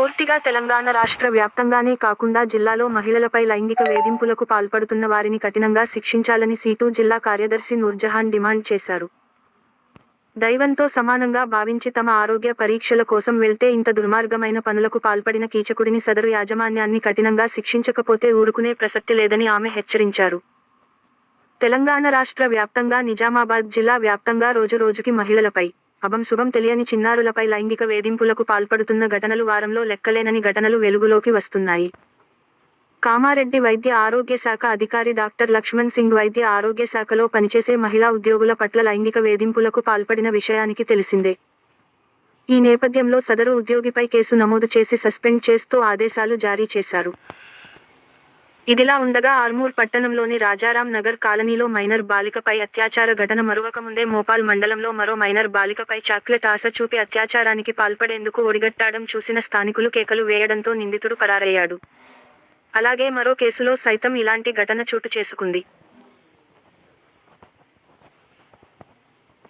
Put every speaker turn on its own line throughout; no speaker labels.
పూర్తిగా తెలంగాణ రాష్ట్ర వ్యాప్తంగానే కాకుండా జిల్లాలో మహిళలపై లైంగిక వేధింపులకు పాల్పడుతున్న వారిని కఠినంగా శిక్షించాలని సీటు జిల్లా కార్యదర్శి నూర్జహాన్ డిమాండ్ చేశారు. దైవంతో సమానంగా భావించి తమ ఆరోగ్య పరీక్షల కోసం వెళ్తే ఇంత దుర్మార్గమైన పనులకు పాల్పడిన కీచకుడిని సదరు యాజమాన్యాన్ని కఠినంగా శిక్షించకపోతే ఊరుకునే ప్రసక్తి లేదని ఆమె హెచ్చరించారు. తెలంగాణ రాష్ట్ర వ్యాప్తంగా నిజామాబాద్ జిల్లా వ్యాప్తంగా రోజురోజుకి మహిళలపై అభం శుభం తెలియని చిన్నారులపై లైంగిక వేధింపులకు పాల్పడుతున్న ఘటనలు వారంలో లెక్కలేనని ఘటనలు వెలుగులోకి వస్తున్నాయి. కామారెడ్డి వైద్య ఆరోగ్య శాఖ అధికారి డాక్టర్ లక్ష్మణ్ సింగ్ వైద్య ఆరోగ్య శాఖలో పనిచేసే మహిళా ఉద్యోగుల పట్ల లైంగిక వేధింపులకు పాల్పడిన విషయానికి తెలిసిందే. ఈ నేపథ్యంలో సదరు ఉద్యోగిపై కేసు నమోదు చేసి సస్పెండ్ చేస్తూ ఆదేశాలు జారీ చేశారు. ఇదిలా ఉండగా ఆర్మూర్ పట్టణంలోని రాజారాం నగర్ కాలనీలో మైనర్ బాలికపై అత్యాచార ఘటన మరువకముందే మోపాల్ మండలంలో మరో మైనర్ బాలికపై చాక్లెట్ ఆశ చూపి అత్యాచారానికి పాల్పడేందుకు ఒడిగట్టాడం చూసిన స్థానికులు కేకలు వేయడంతో నిందితుడు పరారయ్యాడు. అలాగే మరో కేసులో సైతం ఇలాంటి ఘటన చోటు చేసుకుంది.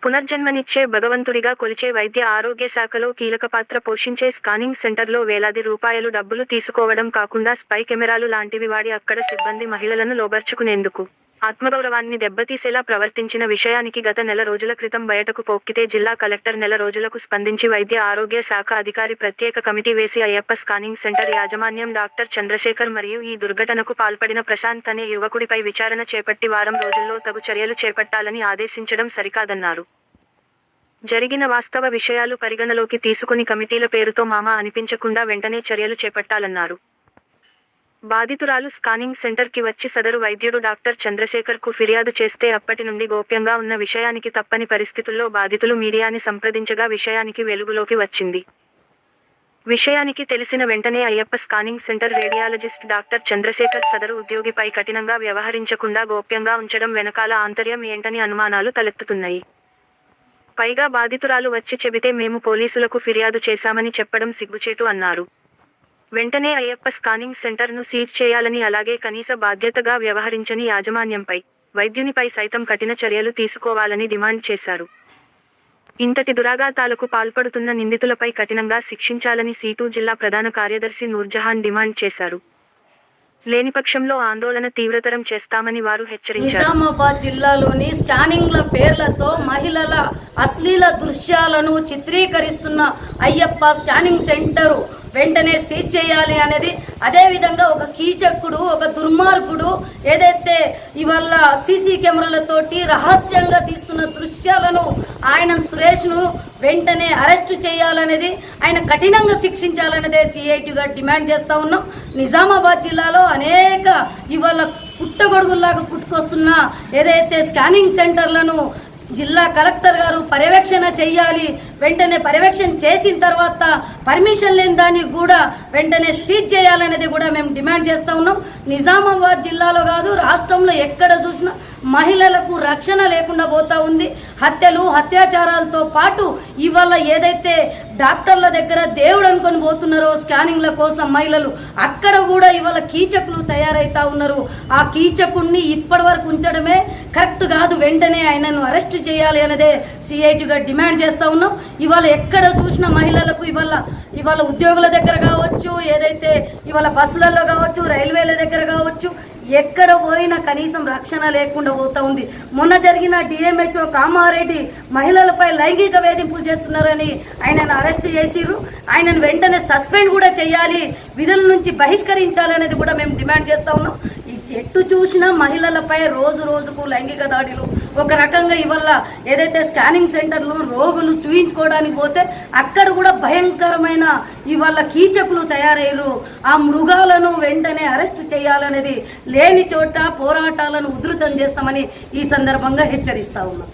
పునర్జన్మనిచ్చే భగవంతుడిగా కొలిచే వైద్య ఆరోగ్య శాఖలో కీలక పాత్ర పోషించే స్కానింగ్ సెంటర్లో వేలాది రూపాయలు డబ్బులు తీసుకోవడం కాకుండా స్పై కెమెరాలు లాంటివి వాడి అక్కడ సిబ్బంది మహిళలను లోబర్చుకునేందుకు. ఆత్మగౌరవాన్ని దెబ్బతీసేలా ప్రవర్తించిన విషయానికి గత నెల రోజుల క్రితం బయటకు పోక్కితే జిల్లా కలెక్టర్ నెల రోజులకు స్పందించి వైద్య ఆరోగ్య శాఖ అధికారి ప్రత్యేక కమిటీ వేసి అయ్యప్ప స్కానింగ్ సెంటర్ యాజమాన్యం డాక్టర్ చంద్రశేఖర్ మరియు ఈ దుర్ఘటనకు పాల్పడిన ప్రశాంత్ అనే యువకుడిపై విచారణ చేపట్టి వారం రోజుల్లో తగు చర్యలు చేపట్టాలని ఆదేశించడం సరికాదన్నారు. జరిగిన వాస్తవ విషయాలు పరిగణలోకి తీసుకుని కమిటీల పేరుతో మామ అనిపించకుండా వెంటనే చర్యలు చేపట్టాలన్నారు. బాధితురాలు స్కానింగ్ సెంటర్కి వచ్చి సదరు వైద్యుడు డాక్టర్ చంద్రశేఖర్కు ఫిర్యాదు చేస్తే అప్పటి నుండి గోప్యంగా ఉన్న విషయానికి తప్పని పరిస్థితుల్లో బాధితులు మీడియాని సంప్రదించగా విషయానికి వెలుగులోకి వచ్చింది. విషయానికి తెలిసిన వెంటనే Ayyappa scanning centre radiologist doctor Chandrashekar సదరు ఉద్యోగిపై కఠినంగా వ్యవహరించకుండా గోప్యంగా ఉంచడం వెనకాల ఆంతర్యం ఏంటని అనుమానాలు తలెత్తుతున్నాయి. పైగా బాధితురాలు వచ్చి చెబితే మేము పోలీసులకు ఫిర్యాదు చేశామని చెప్పడం సిగ్గుచేటు అన్నారు. వెంటనే అయ్యప్ప స్కానింగ్ సెంటర్ను సీజ్ చేయాలని అలాగే కనీస బాధ్యతగా వ్యవహరించని యాజమాన్యంపై వైద్యునిపై సైతం కఠిన చర్యలు తీసుకోవాలని డిమాండ్ చేశారు. ఇంతటి దురాఘాతాలకు పాల్పడుతున్న నిందితులపై కఠినంగా శిక్షించాలని సీటు జిల్లా ప్రధాన కార్యదర్శి నూర్జహాన్ డిమాండ్ చేశారు. లేని పక్షంలో ఆందోళన తీవ్రతరం చేస్తామని వారు హెచ్చరించారు.
నిజామాబాద్ జిల్లాలోని స్కానింగ్ల పేర్లతో మహిళల అశ్లీల దృశ్యాలను చిత్రీకరిస్తున్న అయ్యప్ప స్కానింగ్ సెంటరు వెంటనే సీజ్ చేయాలి అనేది అదే విధంగా ఒక కీచకుడు ఒక దుర్మార్గుడు ఏదైతే ఇవాళ సీసీ కెమెరాలతోటి రహస్యంగా తీస్తున్న దృశ్యాలను ఆయన సురేష్ను వెంటనే అరెస్టు చేయాలనేది ఆయన కఠినంగా శిక్షించాలనేదే సిఐటిగా డిమాండ్ చేస్తూ ఉన్నాం. నిజామాబాద్ జిల్లాలో అనేక ఇవాళ పుట్టగొడుగుల్లాగా పుట్టుకొస్తున్న ఏదైతే స్కానింగ్ సెంటర్లను జిల్లా కలెక్టర్ గారు పర్యవేక్షణ చేయాలి వెంటనే పర్యవేక్షణ చేసిన తర్వాత పర్మిషన్ లేని దాన్ని కూడా వెంటనే సీజ్ చేయాలనేది కూడా మేము డిమాండ్ చేస్తూ ఉన్నాం. నిజామాబాద్ జిల్లాలో కాదు రాష్ట్రంలో ఎక్కడ చూసినా మహిళలకు రక్షణ లేకుండా పోతా ఉంది. హత్యలు అత్యాచారాలతో పాటు ఇవాళ ఏదైతే డాక్టర్ల దగ్గర దేవుడు అనుకొని పోతున్నారో స్కానింగ్ల కోసం మహిళలు అక్కడ కూడా ఇవాళ కీచకులు తయారైతా ఉన్నారు. ఆ కీచకుణ్ణి ఇప్పటి వరకు ఉంచడమే కరెక్ట్ కాదు. వెంటనే ఆయనను అరెస్ట్ చేయాలి అనేదే సిఐటిగా డిమాండ్ చేస్తా ఉన్నాం. ఇవాళ ఎక్కడ చూసిన మహిళలకు ఇవాళ ఇవాళ ఉద్యోగుల దగ్గర కావచ్చు ఏదైతే ఇవాళ బస్సులలో కావచ్చు రైల్వేల దగ్గర కావచ్చు ఎక్కడ పోయినా కనీసం రక్షణ లేకుండా పోతా ఉంది. మొన్న జరిగిన డిఎంహెచ్ఓ కామారెడ్డి మహిళలపై లైంగిక వేధింపులు చేస్తున్నారని ఆయనను అరెస్ట్ చేసిర్రు. ఆయనను వెంటనే సస్పెండ్ కూడా చేయాలి విధుల నుంచి బహిష్కరించాలనేది కూడా మేము డిమాండ్ చేస్తా ఉన్నాం. ఈ ఎట్టు చూసినా మహిళలపై రోజు రోజుకు లైంగిక దాడులు. ఒక రకంగా ఇవల్ల ఏదైతే స్కానింగ్ సెంటర్లు రోగులు చూయించుకోవడానికి పోతే అక్కడ కూడా భయంకరమైన ఇవాళ కీచకులు తయారయ్యారు. ఆ మృగాలను వెంటనే అరెస్ట్ చేయాలనేది లేని చోట పోరాటాలను ఉధృతం చేస్తామని ఈ సందర్భంగా హెచ్చరిస్తా ఉన్నాం.